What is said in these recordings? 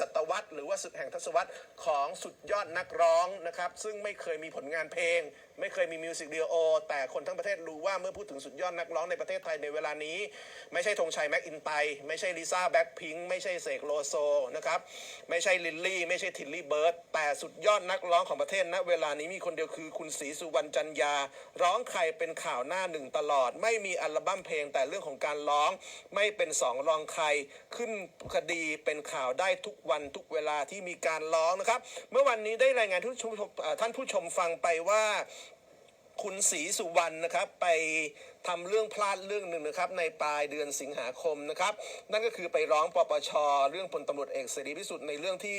ศตวรรษ หรือว่าศึกแห่งทศวรรษของสุดยอดนักร้องนะครับ ซึ่งไม่เคยมีผลงานเพลงไม่เคยมีมิวสิกวิดีโอแต่คนทั้งประเทศรู้ว่าเมื่อพูดถึงสุดยอดนักร้องในประเทศไทยในเวลานี้ ไม่ใช่ธงชัยแม็กอินไตไม่ใช่ลิซ่าแบ็คพิงค์ไม่ใช่เสกโลโซนะครับไม่ใช่ลิลลี่ไม่ใช่ทิลลี่เบิร์ดแต่สุดยอดนักร้องของประเทศณเวลานี้มีคนเดียวคือคุณศรีสุวรรณจันยา ร้องใครเป็นข่าวหน้าหนึ่งตลอด ไม่มีอัลบั้มเพลงแต่เรื่องของการร้องไม่เป็นสองรองใครขึ้นคดีเป็นข่าวได้ทุกวันทุกเวลาที่มีการร้องนะครับ เมื่อวันนี้ได้รายงานทุกชมเอ่อท่านผู้ชมฟังไปว่า คุณศรีสุวรรณนะครับ ไป ทำเรื่องพลาดเรื่องหนึ่งนะครับในปลายเดือนสิงหาคมนะครับนั่นก็คือไปร้องปปชเรื่องพลตำรวจเอกเสรีพิสุทธิ์ในเรื่องที่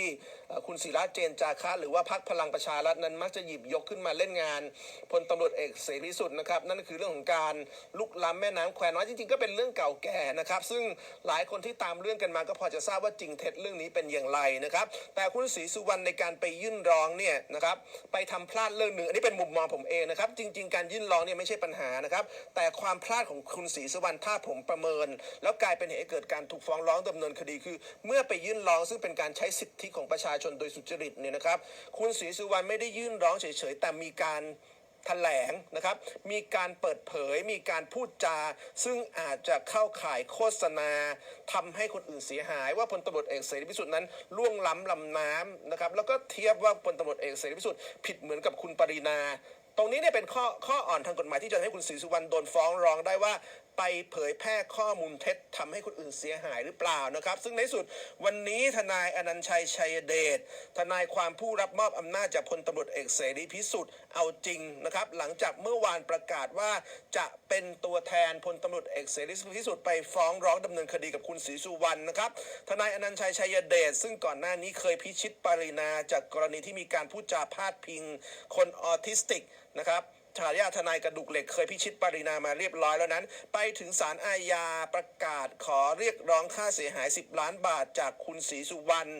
คุณศิระเจนจาคะหรือว่าพักพลังประชารัฐนั้นมักจะหยิบยกขึ้นมาเล่นงานพลตำรวจเอกเสรีพิสุทธิ์นะครับนั่นก็คือเรื่องของการลุกล้ำแม่น้ำแควน้อยจริงๆก็เป็นเรื่องเก่าแก่นะครับซึ่งหลายคนที่ตามเรื่องกันมาก็พอจะทราบว่าจริงเท็จเรื่องนี้เป็นอย่างไรนะครับแต่คุณศรีสุวรรณในการไปยื่นร้องเนี่ยนะครับไปทำพลาดเรื่องหนึ่งอันนี้เป็นมุมมองผมเองนะครับจริง ๆ การยื่นร้องเนี่ยไม่ใช่ปัญหานะครับแต่ความพลาดของคุณศรีสุวรรณถ้าผมประเมิน แล้วกลายเป็นเหตุให้เกิดการถูกฟ้องร้องดำเนินคดีคือ เมื่อไปยื่นร้องซึ่งเป็นการใช้สิทธิของประชาชนโดยสุจริตเนี่ยนะครับ คุณศรีสุวรรณไม่ได้ยื่นร้องเฉยๆแต่มีการแถลงนะครับ มีการเปิดเผย มีการพูดจา ซึ่งอาจจะเข้าข่ายโฆษณาทำให้คนอื่นเสียหาย ว่าพลตำรวจเอกเสรีพิสุทธิ์นั้นล่วงล้ำลำน้ำนะครับ แล้วก็เทียบว่าพลตำรวจเอกเสรีพิสุทธิ์ผิดเหมือนกับคุณปรินา ตรงนี้เนี่ยเป็นข้อข้ออ่อนทางกฎหมายที่จะให้คุณศรีสุวรรณโดนฟ้องร้องได้ว่า ไปเผยแพร่ข้อมูลเท็จทำให้คนอื่นเสียหายหรือเปล่านะครับ ซึ่งในสุดวันนี้ทนายอนันชัยชัยเดชทนายความผู้รับมอบอำนาจจากพลตำรวจเอกเสรีพิสุทธิ์เอาจริงนะครับ หลังจากเมื่อวานประกาศว่าจะเป็นตัวแทนพลตำรวจเอกเสรีพิสุทธิ์ไปฟ้องร้องดำเนินคดีกับคุณศรีสุวรรณนะครับทนายอนันชัยชัยเดชซึ่งก่อนหน้านี้เคยพิชิตปรินาจากกรณีที่มีการพูดจาพาดพิง คนออทิสติกนะครับ ฉายาทนายกระดูกเหล็กเคยพิชิตปรินามาเรียบร้อยแล้วนั้น ไปถึงศาลอาญาประกาศขอเรียกร้องค่าเสียหาย 10 ล้านบาทจากคุณศรีสุวรรณ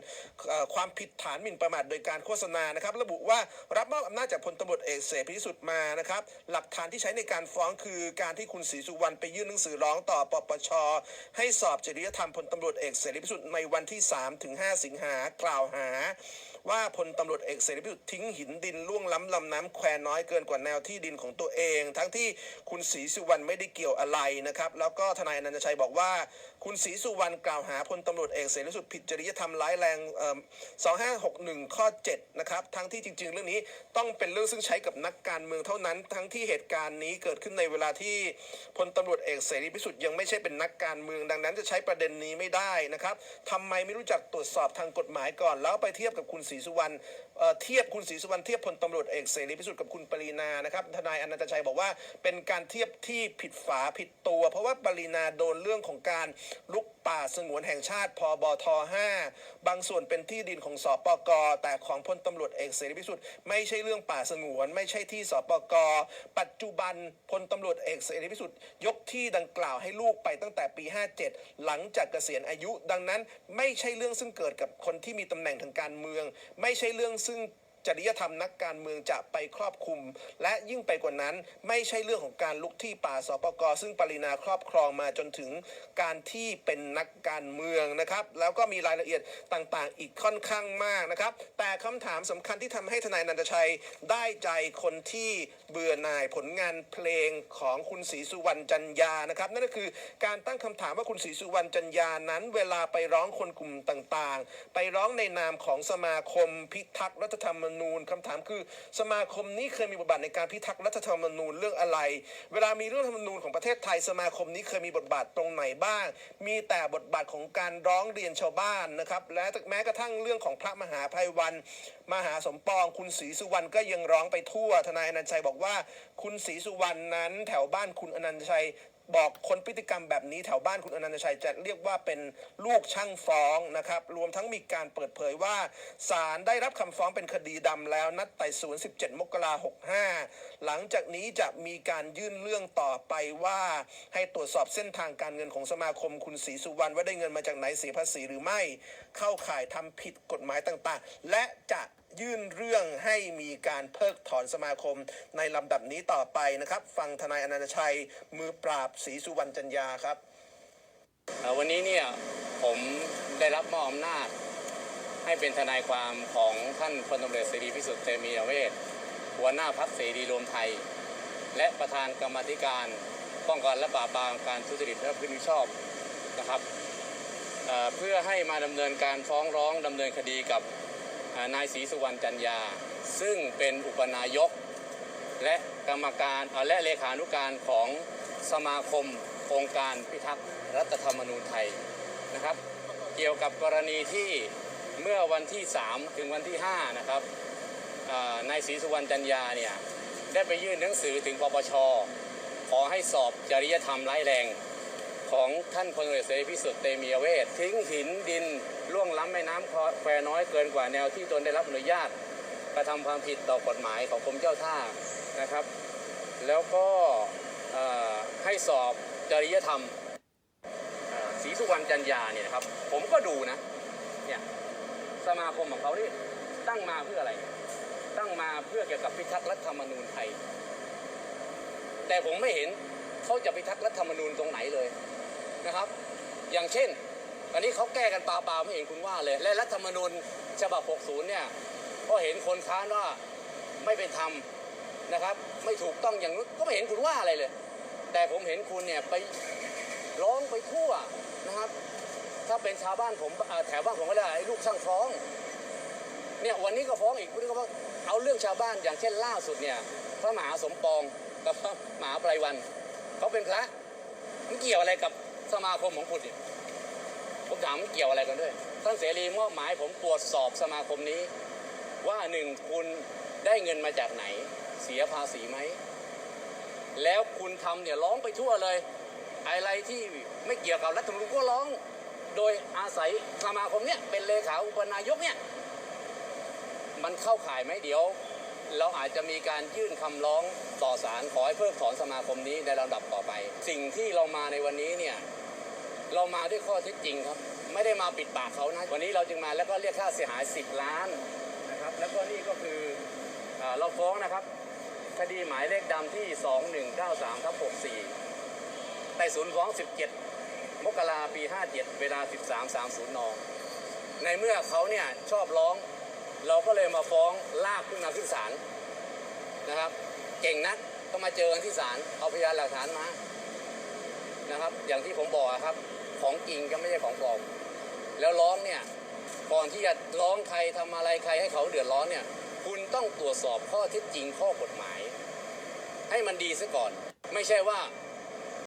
ความผิดฐานหมิ่นประมาทโดยการโฆษณานะครับ ระบุว่ารับมอบอำนาจจากพลตำรวจเอกเสรีพิสุทธิ์มานะครับ หลักฐานที่ใช้ในการฟ้องคือการที่คุณศรีสุวรรณไปยื่นหนังสือร้องต่อปปชให้สอบจริยธรรมพลตำรวจเอกเสรีพิสุทธิ์ในวันที่3-5สิงหากล่าวหา ว่าพลตำรวจเอกเสรีพิสุทธิ์ทิ้งหินดินล่วงล้ำลำน้ำแควน้อยเกินกว่าแนวที่ดินของตัวเอง ทั้งที่คุณศรีสุวรรณไม่ได้เกี่ยวอะไรนะครับ แล้วก็ทนายอนันตชัยบอกว่า คุณศรีสุวรรณกล่าวหาพลตำรวจเอกเสรีพิสุทธิ์ผิดจริยธรรมร้ายแรงเอ่อ2561 ข้อ 7 นะครับ ทั้งที่จริง ๆ เรื่องนี้ต้องเป็นเรื่องซึ่งใช้กับนักการเมืองเท่านั้น ทั้งที่เหตุการณ์นี้เกิดขึ้นในเวลาที่พลตำรวจเอกเสรีพิสุทธิ์ยังไม่ใช่เป็นนักการเมือง ดังนั้นจะใช้ประเด็นนี้ไม่ได้นะครับทำไมไม่รู้จักตรวจสอบทางกฎหมายก่อน แล้วไปเทียบกับคุณศรีสุวรรณเอ่อเทียบคุณศรีสุวรรณเทียบพลตำรวจเอกเสรีพิสุทธิ์กับคุณปรีนานะครับทนายอนันตชัยบอกว่าเป็นการเทียบที่ผิดฝาผิดตัว เพราะว่าปรีนาโดนเรื่องของการลุกป่าสงวนแห่งชาติพบท5บางส่วนเป็นที่ดินของสอปกแต่ของพลตำรวจเอกเสรีพิสุทธิ์ไม่ใช่เรื่องป่าสงวน ไม่ใช่ที่สปกปัจจุบันพลตำรวจเอกเสรีพิสุทธิ์ยกที่ดังกล่าวให้ลูกไปตั้งแต่ปี 57 หลังจากเกษียณอายุ ดังนั้นไม่ใช่เรื่องซึ่งเกิดกับคนที่มีตำแหน่งทางการเมือง ไม่ใช่เรื่องซึ่ง จริยธรรมนักการเมืองจะไปครอบคลุม และยิ่งไปกว่านั้นไม่ใช่เรื่องของการลุกที่ป่าสปกซึ่งปรินาครอบครองมาจนถึงการที่เป็นนักการเมืองนะครับ แล้วก็มีรายละเอียดต่างๆ อีกค่อนข้างมากนะครับ แต่คำถามสำคัญที่ทำให้ทนายนันทชัยได้ใจคนที่เบื่อหน่ายผลงานเพลงของคุณศรีสุวรรณจันยานะครับ นั่นก็คือการตั้งคำถามว่าคุณศรีสุวรรณจันยานั้นเวลาไปร้องคนกลุ่มต่างๆ ไปร้องในนามของสมาคมพิทักษ์รัฐธรรมนูญคำถามคือ สมาคมนี้เคยมีบทบาทในการพิทักษ์รัฐธรรมนูญเรื่องอะไร เวลามีเรื่องธรรมนูญของประเทศไทย สมาคมนี้เคยมีบทบาทตรงไหนบ้าง มีแต่บทบาทของการร้องเรียนชาวบ้านนะครับ และแม้กระทั่งเรื่องของพระมหาภัยวัน มหาสมปองคุณศรีสุวรรณก็ยังร้องไปทั่ว ทนายอนันต์ชัยบอกว่า คุณศรีสุวรรณนั้น แถวบ้านคุณอนันต์ชัย บอกคนพฤติกรรมแบบนี้แถวบ้านคุณอนันตชัยจะเรียกว่าเป็นลูกช่างฟ้องนะครับ รวมทั้งมีการเปิดเผยว่าศาลได้รับคำฟ้องเป็นคดีดำแล้ว นัดไต่สวน 17 มกราคม65หลังจากนี้จะมีการยื่นเรื่องต่อไปว่า ให้ตรวจสอบเส้นทางการเงินของสมาคมคุณศรีสุวรรณว่าได้เงินมาจากไหนเสียภาษีหรือไม่ เข้าข่ายทำผิดกฎหมายต่างๆ และจะ ยื่นเรื่องให้มีการเพิกถอนสมาคมในลำดับนี้ต่อไปนะครับ ฟังทนายอนันตชัย มือปราบศรีสุวรรณจันยาครับวันนี้เนี่ยผมได้รับมอบอำนาจ ให้เป็นทนายความของท่านพลตำรวจเสรีพิสุทธิ์เตมียเวทหัวหน้าพักเสรีรวมไทย และประธานกรรมธิการป้องกันและปราบปรามการทุจริตและพฤติชอบนะครับเพื่อให้มาดำเนินการฟ้องร้องดำเนินคดีกับ นายศรีสุวรรณจันยา ซึ่งเป็นอุปนายก และกรรมการและเลขานุการของสมาคมองค์การพิทักษ์รัฐธรรมนูญไทยนะครับ เกี่ยวกับกรณีที่เมื่อวันที่ 3 ถึงวันที่ 5 นะครับนายศรีสุวรรณจันยาเนี่ยได้ไปยื่นหนังสือถึงปปชขอให้สอบจริยธรรมร้ายแรง ของท่านพลเอกเสรีพิสุทธิ์เตมียเวททิ้งหินดินล่วงล้ำแม่น้ำแควน้อยเกินกว่าแนวที่ตนได้รับอนุญาตกระทำความผิดต่อกฎหมายของกรมเจ้าท่านะครับ แล้วก็ให้สอบจริยธรรมศรีสุวรรณจันยาเนี่ยนะครับ ผมก็ดูนะเนี่ยสมาคมของเขานี่ตั้งมาเพื่ออะไร ตั้งมาเพื่อเกี่ยวกับพิทักษ์รัฐธรรมนูญไทย แต่ผมไม่เห็นเขาจะพิทักษ์รัฐธรรมนูญตรงไหนเลย นะครับ อย่างเช่น อันนี้เขาแก้กันเปล่าไม่เห็นคุณว่าเลย และรัฐธรรมนูญฉบับ 60 เนี่ยก็เห็นคนค้านว่าไม่เป็นธรรมนะครับ ไม่ถูกต้องอย่างนู้นก็ไม่เห็นคุณว่าอะไรเลย แต่ผมเห็นคุณเนี่ยไปร้องไปทั่วนะครับ ถ้าเป็นชาวบ้านผมแถวบ้านผมก็ได้ไอ้ลูกช่างฟ้องเนี่ยวันนี้ก็ฟ้องอีกวันนี้ก็ฟ้องเอาเรื่องชาวบ้านอย่างเช่นล่าสุดเนี่ยพระมหาสมปองกับพระมหาไพรวันเขาเป็นพระมันเกี่ยวอะไรกับ สมาคมของคุณเนี่ยผมถามมันเกี่ยวอะไรกันด้วย ท่านเสรีมอบหมายผมตรวจสอบสมาคมนี้ ว่าหนึ่งคุณได้เงินมาจากไหน เสียภาษีไหม แล้วคุณทำเนี่ยร้องไปทั่วเลย อะไรที่ไม่เกี่ยวกับรัฐธรรมนูญก็ร้อง โดยอาศัยสมาคมเนี่ยเป็นเลขาอุปนายกเนี่ยมันเข้าข่ายไหมเดี๋ยว เราอาจจะมีการยื่นคำร้องต่อศาลขอให้เพิกถอนสมาคมนี้ในลำดับต่อไป สิ่งที่เรามาในวันนี้เนี่ยเรามาด้วยข้อเท็จจริงครับ ไม่ได้มาปิดปากเขานะวันนี้เราจึงมาแล้วก็เรียกค่าเสียหาย 10 ล้านนะครับแล้วก็นี่ก็คือเอ่อเราฟ้องนะครับ คดีหมายเลขดำที่ 2193ทับ64ไต่สวนฟ้อง 17 มกราปี 57 เวลา 13.30 น ในเมื่อเขาเนี่ยชอบร้อง เราก็เลยมาฟ้องลากขึ้นมาขึ้นศาลนะครับ เก่งนักก็มาเจอกันที่ศาลเอาพยานหลักฐานมานะครับ อย่างที่ผมบอกครับ ของจริงก็ไม่ใช่ของปลอมแล้วร้องเนี่ยก่อนที่จะร้องใครทำอะไรใครให้เขาเดือดร้อนเนี่ย คุณต้องตรวจสอบข้อเท็จจริงข้อกฎหมาย ให้มันดีซะก่อน ไม่ใช่ว่า